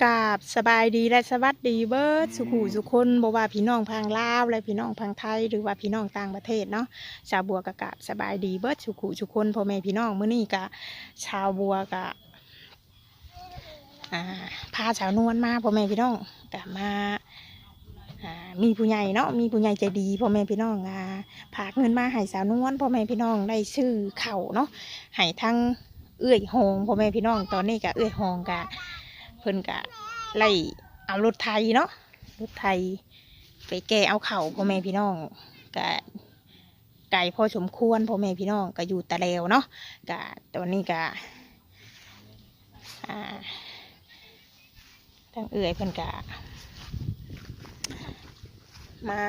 กาบสบายดีและสวัสดีเบิร์ดสุขูสุคนบว่าพี่น้องพังลาวและพี่น้องพังไทยหรือว่าพี่น้องต่างประเทศเนาะชาวบัวกะกาบสบายดีเบิร์ดสุขูสุคนพ่อแม่พี่น้องมื้อนี้กะชาวบัวกะพาชาวนวลมาพ่อแม่พี่น้องกะมามีผู้ใหญ่เนาะมีผู้ใหญ่ใจดีพ่อแม่พี่น้องอ่าผากเงินมาให้สาวนวลพ่อแม่พี่น้องได้ชื่อเข่าเนาะให้ทั้งเอื้อยหงพ่อแม่พี่น้องตอนนี้กะเอื้อยหงกะ เพิ่นกะไล่เอารถไทยเนาะรถไทย ไปแก่เอาเข่าวพ่อแม่พี่น้องกะไก่พอสมควรพ่อแม่พี่น้องก็อยู่ตะแล้วเนาะกะตอนนี้กะอ่าทั้งเอื่อยเพิ่นกะมา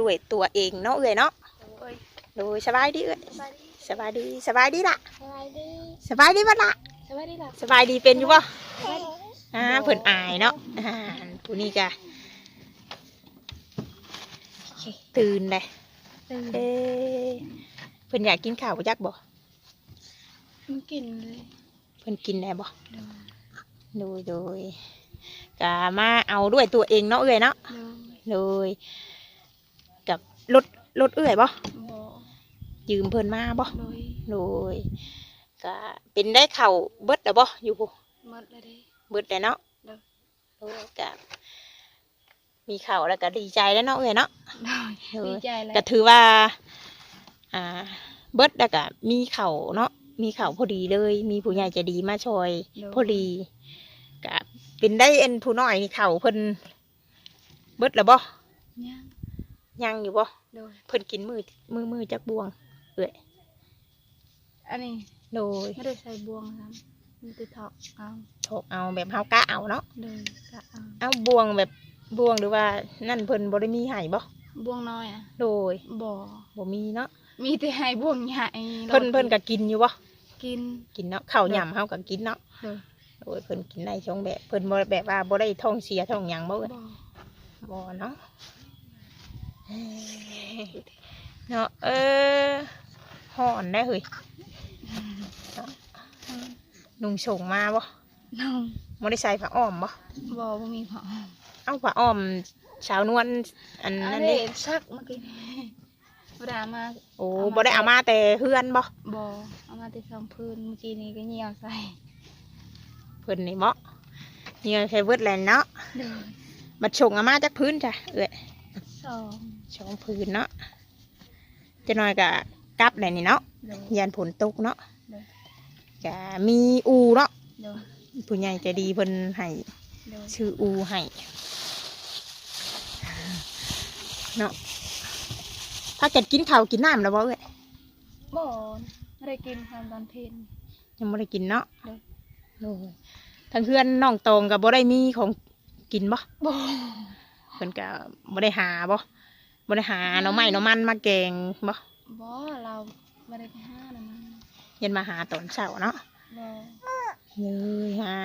ด้วยตัวเองเนาะเอื่อยเนาะโอ้ยโดยสบายดีเอื่อยสบายดีสบายดีสบายดีล่ะสบายดีสบายดีบัดละสบายดีล่ะสบายดีเป็นอยู่บ่สบายดี อ่าเพิ่นอายเนาะอ่าผู้นี้กะตื่นเลยตื่นเอ๊ะเพิ่นอยากกินข้าวบ่จักบ่มันกินเลยเพิ่นกินได้บ่เดินโดยโดยกะมาเอาด้วยตัวเองเนาะเอ้อยเนาะเดินเลยกับรถรถเอ้อยบ่บ่ยืมเพิ่นมาบ่โดยโดยกะเป็นได้ข้าวเบิดแล้วบ่อยู่ผู้หมดเลยเด้เบิดแล้วเนาะเด้อโดยกะมีข้าวแล้วก็ดีใจแล้วเนาะเอ้อยเนาะโดยดีใจเลยก็ถือว่า อ่า เบิดแล้วก็มีเข่าวเนาะมีเข่าวพอดีเลย มีผู้ใหญ่ใจะดีมาช่วยพอดีก็เป็นได้เอ็นผู้น้อยนี่เข่าวเพิ่นเบิดแล้วบ่ยังยังอยู่บ่โดยเพิ่นกินมือมือมือจักบวง เอ้ยอันนี้โดยไม่ได้ใส่บวงครับ มันติดถอกเอาถกเอาแบบเฮากะเอาเนาะเดินกะเอาเอาบวงแบบบวงหรือว่านั่นเพิ่นบ่ได้มีให้บ่บวงน้อยอะโดยบ่บ่มีเนาะมีแต่ให้บวงใหญ่เพิ่นเพิ่นก็กินอยู่บ่กินกินเนาะข้าวหย่ำเฮาก็กินเนาะเดินโอ้ยเพิ่นกินได้ช่องแบบเพิ่นบ่แบบว่าบ่ได้ท้องเสียท้องหยังบ่เอ้ยบ่บ่เนาะเนาะเออฮ้อนได้เฮ้ยเนาะ นุ่งส่งมาบ่น้องบ่ได้ใส่ผ้าอ้อมบ่บ่บ่มีผ้าอ้อมเอาผ้าอ้อมสาวนวลอันอันั้นนนี้เด้ซักเมื่อกี้บ่ได้เอามาโอ้บ่ได้เอามาแต่เฮือนบ่บอเอามาติดสองพื้นเมื่อกี้นี้ก็เหี่ยวใส่เพิ่นนี่บ่นี่ใช้เบิดแลวเนาะเดินบัดส่งเอามาจากพื้นจ้ะเอ้ยสองสองพื้นเนาะจะน้อยก็กลับได้นี่เนาะเดินยันฝนตกเนาะ เด้อจะมีอูเนาะเดินผู้ใหญ่ใจดีเพิ่นให้เดินชื่ออูให้เนาะถ้าเกิดกินข้าวกินน้ำแล้วบ่เอ้ยบอไม่ได้กินความตอนเพลน ยังบ่ได้กินเนาะเด้อ โอ้ยทางเพื่อนน้องตองก็บ่ได้มีของกินบ่บอเพิ่นก็บ่ได้หาบ่บ่ได้หาหน่อไม้หน่อมันมาแกงบ่บอเราไม่ได้ไปห้านะมัน ยันมาหาตอนเช้าเนาะบอเลยหา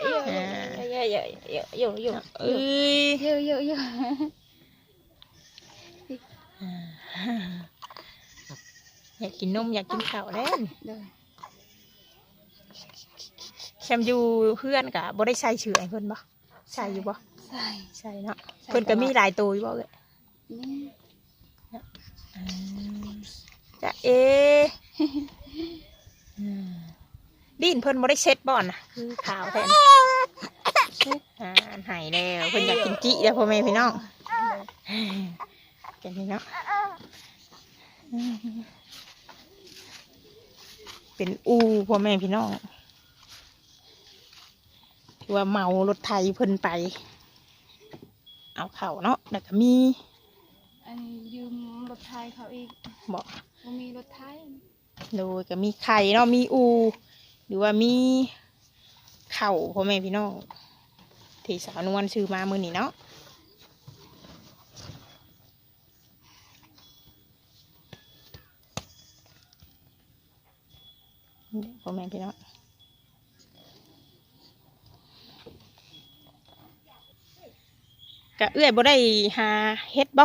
เยอะเยอะเยอะเยอะเยอะเยอะเอ้ยเยอะเยอะเยอะอยากกินนมอยากกินข้าวแล้วเดินแชมอยู่เพื่อนกะบ่ได้ใส่เชือให้เพิ่นบ่ใส่อยู่บ่ใส่ใส่เนาะใส่เพิ่นก็มีหลายตัวอยู่บ่เอ้ยนี่ จะเออืมดินเพิ่นบ่ได้เช็ดบ่อนน่ะคือขาวแทนอ่าหายแล้วเพิ่นอยากกินจิแล้วพ่อแม่พี่น้องกันนี่เนาะอืมเป็นอูพ่อแม่พี่น้องที่ว่าเมารถไทยเพิ่นไป เอาเข่าเนาะแล้วก็มี อันนี้ยืมรถไทยเขาอีกบอก มันมีรถไทยโดยก็มีไข่เนาะมีอู หรือว่ามีเข่าพ่อแม่พี่น้องที่สาวนวลซื้อมามือนี้เนาะนี่พ่อแม่พี่น้องกะเอื้อยบ่ได้หาเฮ็ดบ่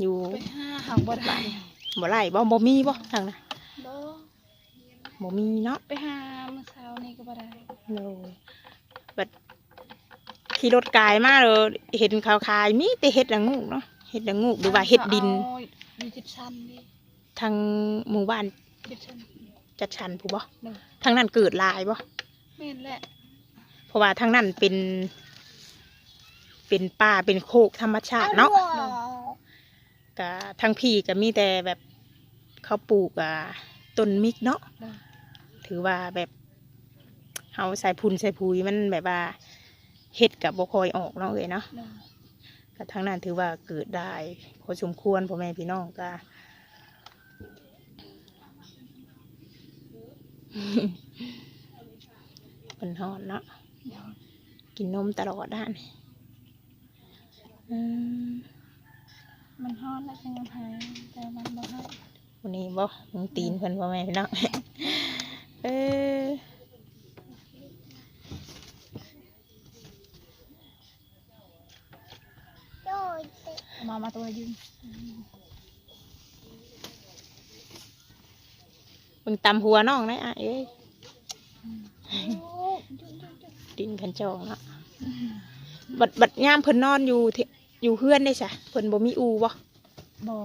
อยู่ไปห้าหางบ่ได้ บ่ไล่บ่บ่มีบ่ทางนั้นบ่บ่มีเนาะไปหาเมื่อเช้านี่ก็บ่ได้โดยบัดขี่รถกายมาเลยเห็นเขาขายมีแต่เห็ดละงูกเนาะเห็ดละงูกหรือว่าเห็ดดินอาอยู่จิตชันนี่ทางหมู่บ้านจิตชันจัดชันผู้บ่เด้อทางนั้นเกิดหลายบ่แม่นแหละเพราะว่าทางนั้นเป็น เป็นป่าเป็นโคกธรรมชาติเนาะ ก็ทางพี่ก็มีแต่แบบเขาปลูกอะต้นมิกเนาะเด้อถือว่าแบบเฮาใส่พุนใส่พุยมันแบบว่าเห็ดกับบ่คอยออกเนาะเอ้ยเนาะเด้อก็ทางนั้นถือว่าเกิดได้พอสมควรพ่อแม่พี่น้องก็เป็นหอนเนาะเด้อกินนมตลอดด้านอืม มันฮ้อนแล้วจังยังหายแต่มันบ่ให้วันนี้บ่มึงตีนเพิ่นพ่อแม่พี่น้องเออมามาตัวยืนมึงตำหัวน้องนะอะเอ้ยดินขันจองเนาะบัดบัดย่ามเพิ่นนอนอยู่ที่ อยู่เฮือนได้จ้ะเพิ่นบ่มีอูบ่บ่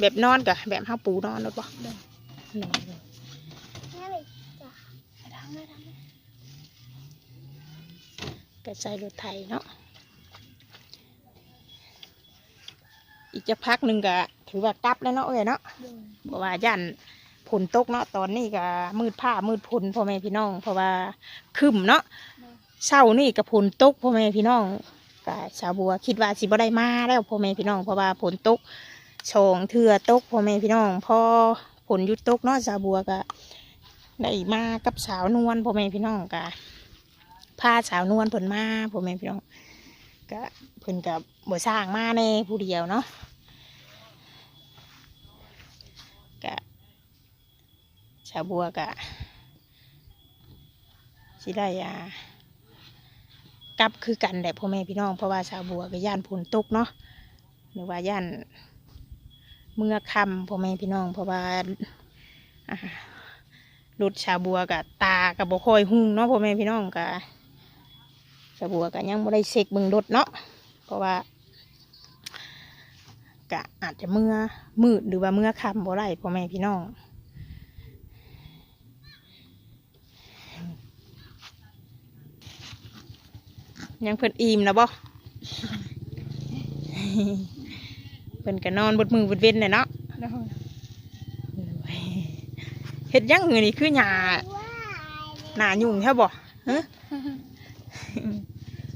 แบบนอนกะแบบห้าปูนอนรถบ่เด้อนอนเลยไปทางได้ทางได้กะใส่รถไถเนาะอีกจะพักหนึ่งกะถือว่ากลับแล้วเนาะเอ้ยเนาะเด้อเพราะว่าย่านผลตกเนาะตอนนี้ก็มืดผ้ามืดพลพ่อแม่พี่น้อง เพราะว่าคึมเนาะเด้อเช้านี่กับผลตกพ่อแม่พี่น้อง ก็ชาวบัวคิดว่าสิบ่ได้มาแล้วพ่อแม่พี่น้องเพราะว่าผลตกชองเถื่อตกพ่อแม่พี่น้องพอผลยุดตกเนาะชาวบัวก็ได้มากับสาวนวลพ่อแม่พี่น้องก็พาสาวนวลเพิ่นมาพ่อแม่พี่น้องก็เพิ่นกับบ่สร้างมาในผู้เดียวเนาะก็ชาวบัวก็สิได้อ่า กลับคือกันแหละพ่อแม่พี่น้องเพราะว่าชาวบัวก็ย่านผลตกเนาะหรือว่าย่านเมื่อคำพ่อแม่พี่น้อง เพราะว่าอ่ารถชาวบัวกับตากับบ่คอยหุ่งเนาะพ่อแม่พี่น้องกับชาวบัวก็ยังบ่ได้เช็คเบิ่งรถเนาะเพราะว่ากะอาจจะเมื่อมืดหรือว่าเมื่อคำบ่ได้พ่อแม่พี่น้อง ยังเพิ่นอิ่มนะบ่เพิ่นก็นอนบดมือบดเว้นเลยเนาะเด้อเฮ็ดยังเงนี่คือหญ้าหน้ายุ่งแท้บ่ฮะ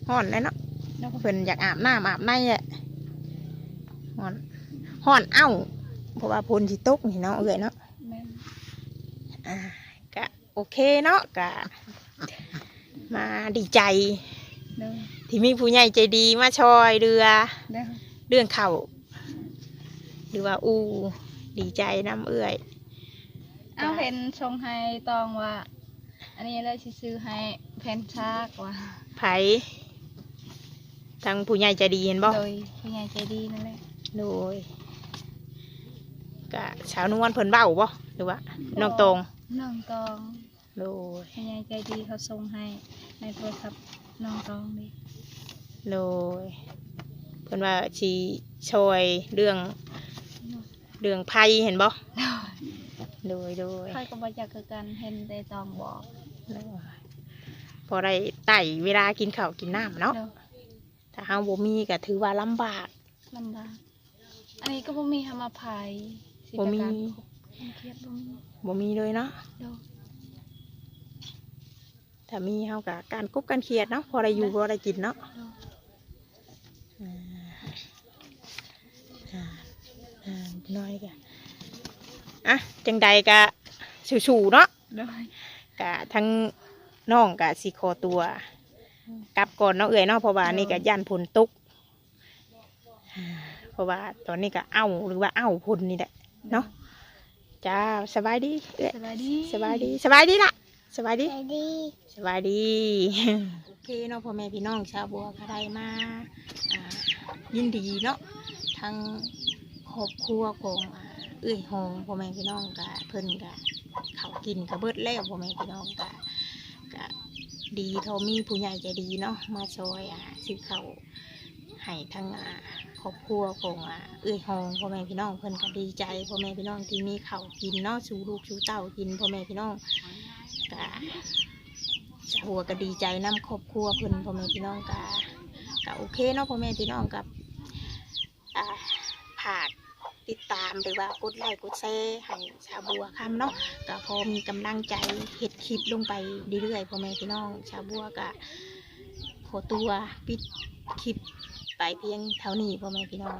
ฮ้อนเลยเนาะเด้อเพิ่นอยากอาบน้ำอาบในแหละฮ้อนฮ้อนเอ้าเพราะว่าพลสิตกนี่เนาะเอ้ยเนาะก็โอเคเนาะก็มาดีใจ เด้อที่มีผู้ใหญ่ใจดีมาช่วยเรือเด้อเรื่องเข่าหรือว่าอูดีใจน้ำเอื่อยเอาเห็นชงให้ตองว่า อันนี้เลยสิซื้อให้แผ่นชากว่าไผทางผู้ใหญ่ใจดีเห็นบ่โดยผู้ใหญ่ใจดีนั่นแหละโดยกะสาวนวลเพิ่นเบ้าบ่หรือว่าน้องตรงน้องตองโดยผู้ใหญ่ใจดีเขาส่งให้ในโทรศัพท์ น้องตองนี่โดยเพิ่นว่าชีช่วยเรื่องเรื่องภัยเห็นบ่โดยโดยค่อยก็บ่อยากคือกันเห็นแต่ตองบอกโดยพอได้ไต่เวลากินข้าวกินน้ำเนาะเด้อถ้าเฮาบ่มีก็ถือว่าลำบากลำบาก อันนี้ก็บ่มีหามาภัยสิบ่มีประกันความเครียดบ่มีบ่มีเลยเนาะเด้อ ถ้ามีเฮากับการกบการเครียดเนาะพอได้อยู่พอได้กินเนาะเด้ออ่าอ่าอ่าน้อยกะอะจังใดกะสู้ๆเนาะเด้อกะทั้งน้องกะสิคอตัวกลับก่อนเนาะเอ่ยเนาะเพราะว่านี่กะย่านพลตกอ่าเพราะว่าตอนนี้กะเอ้าหรือว่าเอ้าพลนี่แหละเนาะจ้าสบายดีเอ้ยสบายดีสบายดีสบายดีละ สบายดีสบายดีสบายดีโอเคเนาะพ่อแม่พี่น้องชาวบัวก็ได้มาอ่ายินดีเนาะทั้งครอบครัวของอ่าเอื้อยหงพ่อแม่พี่น้องกะเพิ่นกะเขาวกินกระเบิดแล้วพ่อแม่พี่น้องก็ก็ดีโทมีผู้ใหญ่ใจดีเนาะมาช่วยอ่าซื้อเขาวให้ทั้งอ่าครอบครัวของอ่าเอื้อยฮองพ่อแม่พี่น้องเพิ่นก็ดีใจพ่อแม่พี่น้องที่มีเขาวกินเนาะสู่ลูกสู่เต้ากินพ่อแม่พี่น้อง ก็สาหัวก็ดีใจนํครอบครัวเพิ่นพ่อแม่พี่น้องก็ก็โอเคเนาะพ่อแม่พี่น้องกับอ่าผากติดตามหรือว่ากดไลค์กดแชร์ให้ชาวบัวคำเนาะก็พอมีกำลังใจเห็ดคลิปลงไปเรื่อยๆพ่อแม่พี่น้อง ชาวบัวก็ขอตัวปิดคลิปไปเพียงเท่านี้พ่อแม่พี่น้อง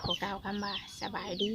ขอกล่าวคำว่าสบายดี